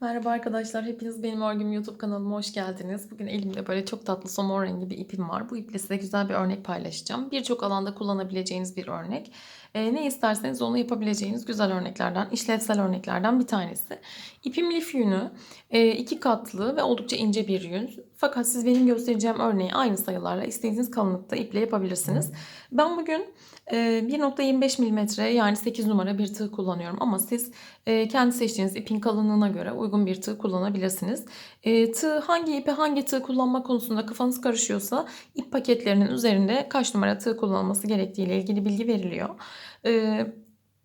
Merhaba arkadaşlar, hepiniz benim örgüm YouTube kanalıma hoş geldiniz. Bugün elimde böyle çok tatlı somon rengi bir ipim var. Bu iple size güzel bir örnek paylaşacağım. Birçok alanda kullanabileceğiniz bir örnek. Ee, ne isterseniz onu yapabileceğiniz güzel örneklerden, işlevsel örneklerden bir tanesi. İpim lif yünü, e, iki katlı ve oldukça ince bir yün. Fakat siz benim göstereceğim örneği aynı sayılarla istediğiniz kalınlıkta iple yapabilirsiniz. Ben bugün e, 1.25 mm yani 8 numara bir tığ kullanıyorum ama siz e, kendi seçtiğiniz ipin kalınlığına göre uygun bir tığ kullanabilirsiniz. E, tığ hangi ipi hangi tığ kullanma konusunda kafanız karışıyorsa ip paketlerinin üzerinde kaç numara tığ kullanılması gerektiği ile ilgili bilgi veriliyor. E,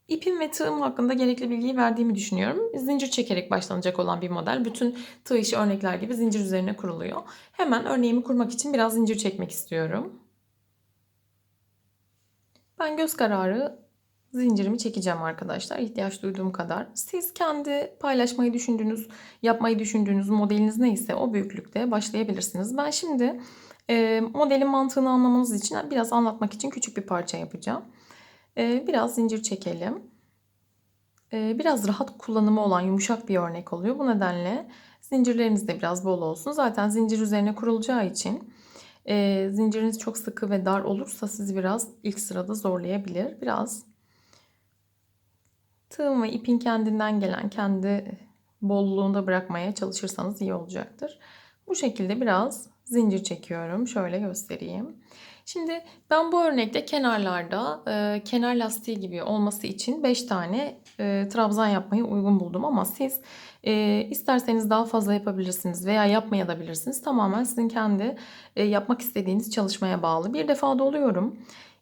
İpim ve tığım hakkında gerekli bilgiyi verdiğimi düşünüyorum. Zincir çekerek başlanacak olan bir model. Bütün tığ işi örnekler gibi zincir üzerine kuruluyor. Hemen örneğimi kurmak için biraz zincir çekmek istiyorum. Ben göz kararı zincirimi çekeceğim arkadaşlar. İhtiyaç duyduğum kadar. Siz kendi paylaşmayı düşündüğünüz, yapmayı düşündüğünüz modeliniz neyse o büyüklükte başlayabilirsiniz. Ben şimdi e, modelin mantığını anlamanız için biraz anlatmak için küçük bir parça yapacağım. E, biraz zincir çekelim. E, biraz rahat kullanımı olan yumuşak bir örnek oluyor. Bu nedenle zincirleriniz de biraz bol olsun. Zaten zincir üzerine kurulacağı için e, zinciriniz çok sıkı ve dar olursa sizi biraz ilk sırada zorlayabilir. Biraz tığım ve ipin kendinden gelen kendi bolluğunda bırakmaya çalışırsanız iyi olacaktır. Bu şekilde biraz zincir çekiyorum. Şöyle göstereyim. Şimdi ben bu örnekte kenarlarda e, kenar lastiği gibi olması için 5 tane e, trabzan yapmayı uygun buldum. Ama siz e, isterseniz daha fazla yapabilirsiniz veya yapmaya da bilirsiniz. Tamamen sizin kendi e, yapmak istediğiniz çalışmaya bağlı. Bir defa doluyorum.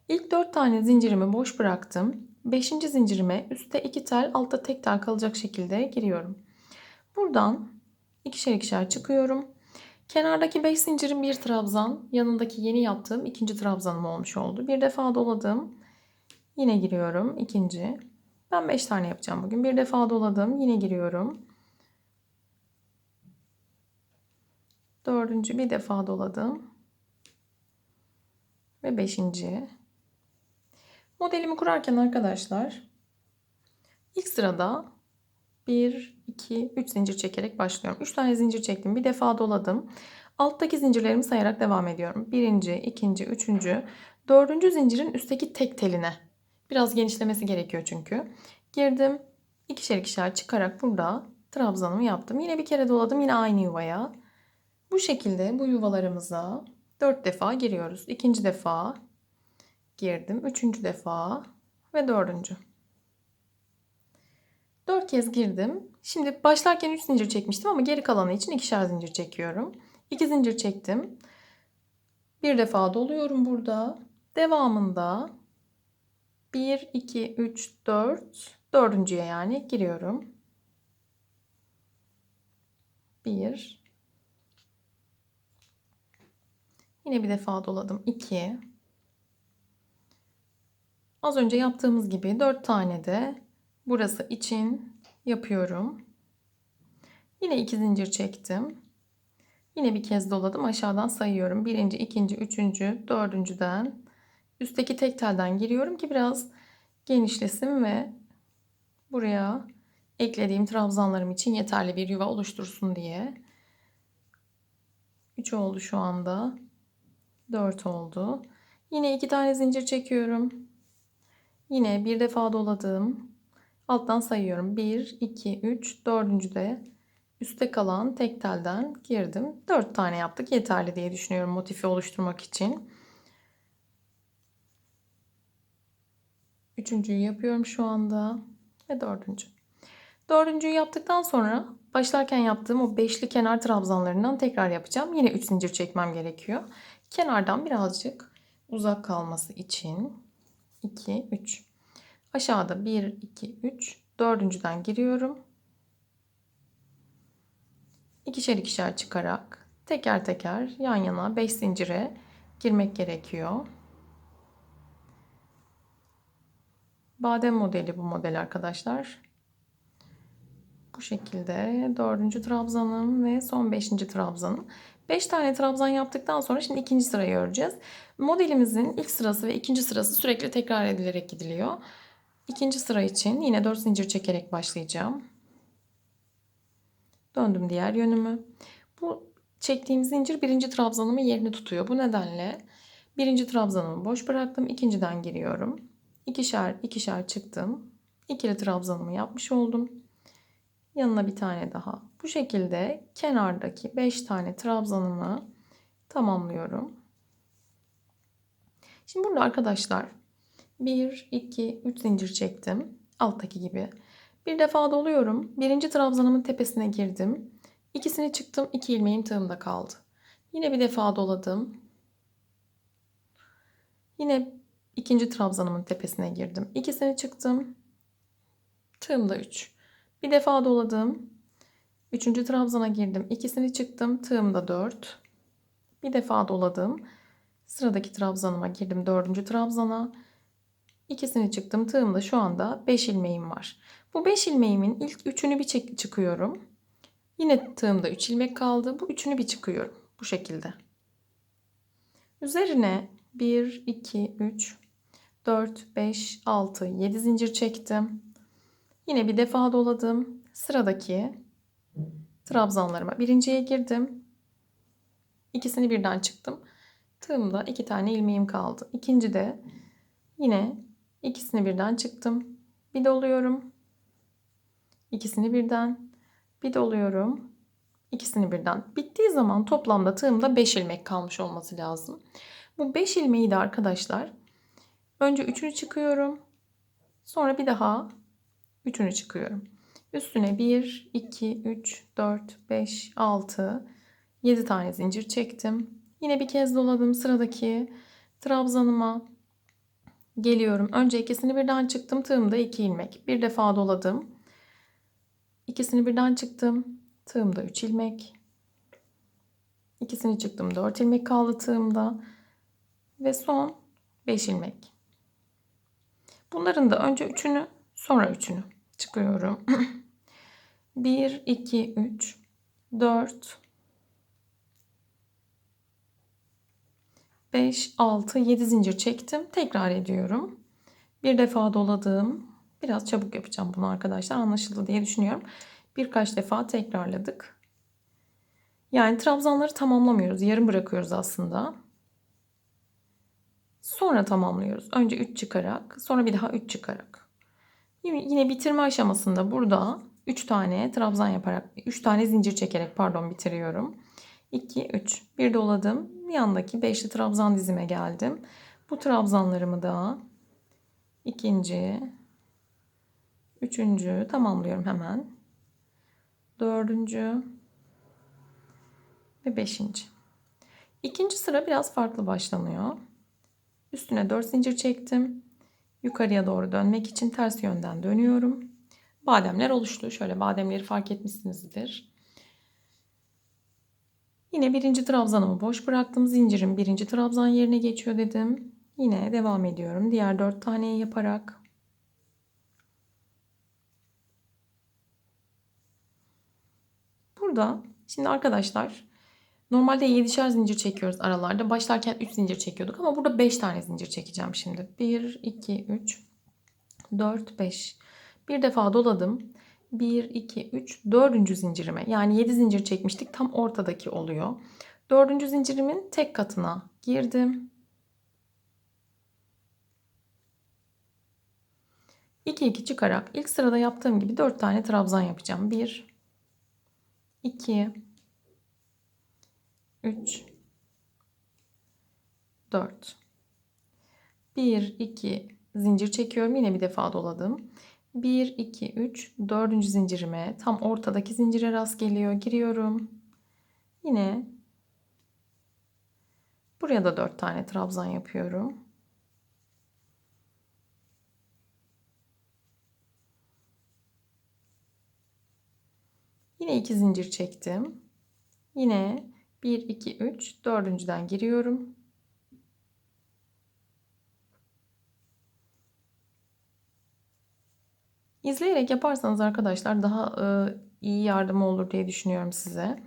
İlk 4 tane zincirimi boş bıraktım. 5. zincirime üstte 2 tel altta tek tel kalacak şekilde giriyorum. Buradan ikişer ikişer çıkıyorum. Kenardaki 5 zincirin bir trabzan, yanındaki yeni yaptığım ikinci trabzanım olmuş oldu. Bir defa doladım. Yine giriyorum ikinci. Ben 5 tane yapacağım bugün. Bir defa doladım. Yine giriyorum. Dördüncü bir defa doladım. Ve beşinci. Modelimi kurarken arkadaşlar ilk sırada 1, 2, 3 zincir çekerek başlıyorum. 3 tane zincir çektim. Bir defa doladım. Alttaki zincirlerimi sayarak devam ediyorum. Birinci, ikinci, üçüncü, dördüncü zincirin üstteki tek teline. Biraz genişlemesi gerekiyor çünkü. Girdim. ikişer ikişer çıkarak burada trabzanımı yaptım. Yine bir kere doladım. Yine aynı yuvaya. Bu şekilde bu yuvalarımıza 4 defa giriyoruz. İkinci defa girdim. Üçüncü defa ve dördüncü. 4 kez girdim. Şimdi başlarken 3 zincir çekmiştim ama geri kalanı için ikişer zincir çekiyorum. 2 zincir çektim. Bir defa doluyorum burada. Devamında 1, 2, 3, 4, dördüncüye yani giriyorum. 1, Yine bir defa doladım. 2. Az önce yaptığımız gibi 4 tane de burası için yapıyorum. Yine 2 zincir çektim. Yine bir kez doladım. Aşağıdan sayıyorum. Birinci, ikinci, üçüncü, dördüncüden üstteki tek telden giriyorum ki biraz genişlesin ve buraya eklediğim trabzanlarım için yeterli bir yuva oluştursun diye. 3 oldu şu anda. 4 oldu. Yine iki tane zincir çekiyorum. Yine bir defa doladım. Alttan sayıyorum. 1, 2, 3, dördüncü de üstte kalan tek telden girdim. 4 tane yaptık. Yeterli diye düşünüyorum motifi oluşturmak için. Üçüncüyü yapıyorum şu anda. Ve dördüncü. Dördüncüyü yaptıktan sonra başlarken yaptığım o beşli kenar trabzanlarından tekrar yapacağım. Yine 3 zincir çekmem gerekiyor. Kenardan birazcık uzak kalması için 2, 3. Aşağıda 1, 2, 3. Dördüncüden giriyorum. İkişer ikişer çıkarak teker teker yan yana 5 zincire girmek gerekiyor. Badem modeli bu model arkadaşlar. Bu şekilde dördüncü trabzanım ve son beşinci trabzanım. 5 tane trabzan yaptıktan sonra şimdi ikinci sırayı öreceğiz. Modelimizin ilk sırası ve ikinci sırası sürekli tekrar edilerek gidiliyor. İkinci sıra için yine 4 zincir çekerek başlayacağım. Döndüm diğer yönümü. Bu çektiğim zincir birinci trabzanımın yerini tutuyor. Bu nedenle birinci trabzanımı boş bıraktım. İkinciden giriyorum. İkişer ikişer çıktım. İkili trabzanımı yapmış oldum. Yanına bir tane daha. Bu şekilde kenardaki 5 tane trabzanımı tamamlıyorum. Şimdi burada arkadaşlar 1, 2, 3 zincir çektim. Alttaki gibi. Bir defa doluyorum. Birinci trabzanımın tepesine girdim. İkisini çıktım. iki ilmeğim tığımda kaldı. Yine bir defa doladım. Yine ikinci trabzanımın tepesine girdim. İkisini çıktım. Tığımda 3. Bir defa doladım. Üçüncü trabzana girdim. İkisini çıktım. Tığımda 4. Bir defa doladım. Sıradaki trabzanıma girdim. Dördüncü trabzana. İkisini çıktım. Tığımda şu anda 5 ilmeğim var. Bu 5 ilmeğimin ilk üçünü bir çek çıkıyorum. Yine tığımda 3 ilmek kaldı. Bu üçünü bir çıkıyorum. Bu şekilde. Üzerine 1, 2, 3, 4, 5, 6, 7 zincir çektim. Yine bir defa doladım. Sıradaki trabzanlarıma birinciye girdim. İkisini birden çıktım. Tığımda iki tane ilmeğim kaldı. İkinci de yine ikisini birden çıktım. Bir doluyorum. İkisini birden. Bir doluyorum. İkisini birden. Bittiği zaman toplamda tığımda 5 ilmek kalmış olması lazım. Bu 5 ilmeği de arkadaşlar önce üçünü çıkıyorum. Sonra bir daha üçünü çıkıyorum. Üstüne 1, 2, 3, 4, 5, 6, 7 tane zincir çektim. Yine bir kez doladım sıradaki trabzanıma geliyorum. Önce ikisini birden çıktım. Tığımda 2 ilmek. Bir defa doladım. İkisini birden çıktım. Tığımda 3 ilmek. İkisini çıktım. 4 ilmek kaldı tığımda. Ve son 5 ilmek. Bunların da önce üçünü sonra üçünü çıkıyorum. 1, 2, 3, 4, 5, 6, 7 zincir çektim. Tekrar ediyorum. Bir defa doladım. Biraz çabuk yapacağım bunu arkadaşlar. Anlaşıldı diye düşünüyorum. Birkaç defa tekrarladık. Yani trabzanları tamamlamıyoruz. Yarım bırakıyoruz aslında. Sonra tamamlıyoruz. Önce 3 çıkarak, sonra bir daha 3 çıkarak. Yine bitirme aşamasında burada 3 tane trabzan yaparak, 3 tane zincir çekerek pardon bitiriyorum. 2, 3. Bir doladım. Yandaki beşli trabzan dizime geldim. Bu trabzanlarımı da ikinci, üçüncü tamamlıyorum hemen. Dördüncü ve beşinci. İkinci sıra biraz farklı başlanıyor. Üstüne 4 zincir çektim. Yukarıya doğru dönmek için ters yönden dönüyorum. Bademler oluştu. Şöyle bademleri fark etmişsinizdir. Yine birinci trabzanımı boş bıraktım. Zincirin birinci trabzan yerine geçiyor dedim. Yine devam ediyorum. Diğer dört taneyi yaparak. Burada şimdi arkadaşlar normalde 7'şer zincir çekiyoruz aralarda. Başlarken 3 zincir çekiyorduk ama burada 5 tane zincir çekeceğim şimdi. 1, 2, 3, 4, 5. Bir defa doladım. 1, 2, 3, 4. zincirime yani 7 zincir çekmiştik tam ortadaki oluyor. 4. zincirimin tek katına girdim. 2 2 çıkarak ilk sırada yaptığım gibi 4 tane trabzan yapacağım. 1 2 3 4 1 2 zincir çekiyorum. Yine bir defa doladım. 1, 2, 3, 4. zincirime tam ortadaki zincire rast geliyor. Giriyorum. Yine buraya da 4 tane trabzan yapıyorum. Yine 2 zincir çektim. Yine 1, 2, 3, dördüncüden giriyorum. İzleyerek yaparsanız arkadaşlar daha e, iyi yardımı olur diye düşünüyorum size.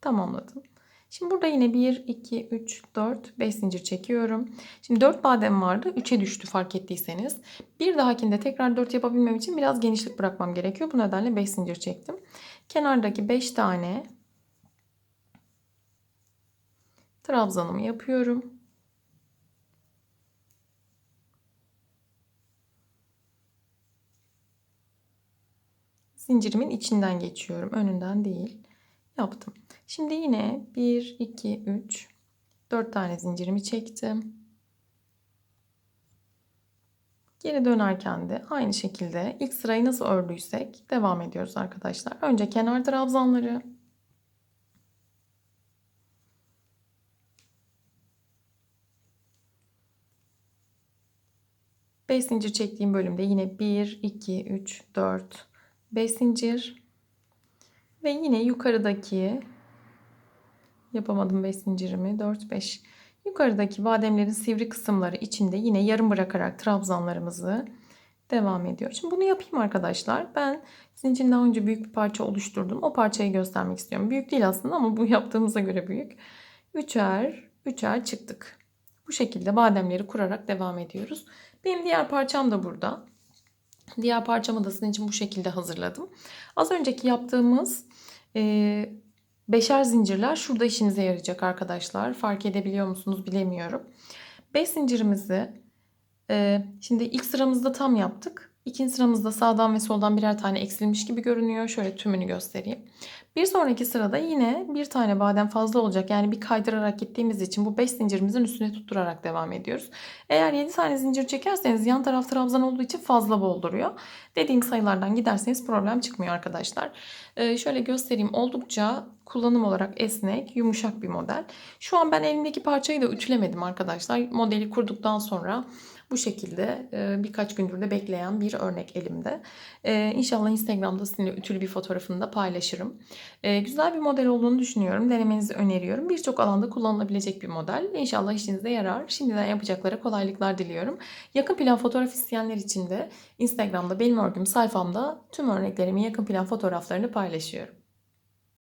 Tamamladım. Şimdi burada yine 1, 2, 3, 4, 5 zincir çekiyorum. Şimdi 4 badem vardı. 3'e düştü fark ettiyseniz. Bir dahakinde tekrar 4 yapabilmem için biraz genişlik bırakmam gerekiyor. Bu nedenle 5 zincir çektim. Kenardaki 5 tane trabzanımı yapıyorum. Zincirimin içinden geçiyorum. Önünden değil. Yaptım. Şimdi yine 1, 2, 3, 4 tane zincirimi çektim. Geri dönerken de aynı şekilde ilk sırayı nasıl ördüysek devam ediyoruz arkadaşlar. Önce kenar trabzanları. Beş zincir çektiğim bölümde yine 1, 2, 3, 4, 5 zincir. Ve yine yukarıdaki yapamadım 5 zincirimi 4 5 yukarıdaki bademlerin sivri kısımları içinde yine yarım bırakarak trabzanlarımızı devam ediyor. Şimdi bunu yapayım arkadaşlar. Ben sizin için daha önce büyük bir parça oluşturdum. O parçayı göstermek istiyorum. Büyük değil aslında ama bu yaptığımıza göre büyük. Üçer, üçer çıktık. Bu şekilde bademleri kurarak devam ediyoruz. Benim diğer parçam da burada. Diğer parçamı da sizin için bu şekilde hazırladım. Az önceki yaptığımız e, beşer zincirler şurada işinize yarayacak arkadaşlar. Fark edebiliyor musunuz bilemiyorum. 5 zincirimizi e, şimdi ilk sıramızda tam yaptık. İkinci sıramızda sağdan ve soldan birer tane eksilmiş gibi görünüyor. Şöyle tümünü göstereyim. Bir sonraki sırada yine bir tane badem fazla olacak. Yani bir kaydırarak gittiğimiz için bu 5 zincirimizin üstüne tutturarak devam ediyoruz. Eğer 7 tane zincir çekerseniz yan taraf trabzan olduğu için fazla bolduruyor. Dediğim sayılardan giderseniz problem çıkmıyor arkadaşlar. Ee, şöyle göstereyim. Oldukça kullanım olarak esnek, yumuşak bir model. Şu an ben elimdeki parçayı da ütülemedim arkadaşlar. Modeli kurduktan sonra bu şekilde e, birkaç gündür de bekleyen bir örnek elimde. E, inşallah Instagram'da sizinle ütülü bir fotoğrafını da paylaşırım. E, güzel bir model olduğunu düşünüyorum. Denemenizi öneriyorum. Birçok alanda kullanılabilecek bir model. İnşallah işinize yarar. Şimdiden yapacaklara kolaylıklar diliyorum. Yakın plan fotoğraf isteyenler için de Instagram'da benim örgüm sayfamda tüm örneklerimin yakın plan fotoğraflarını paylaşıyorum.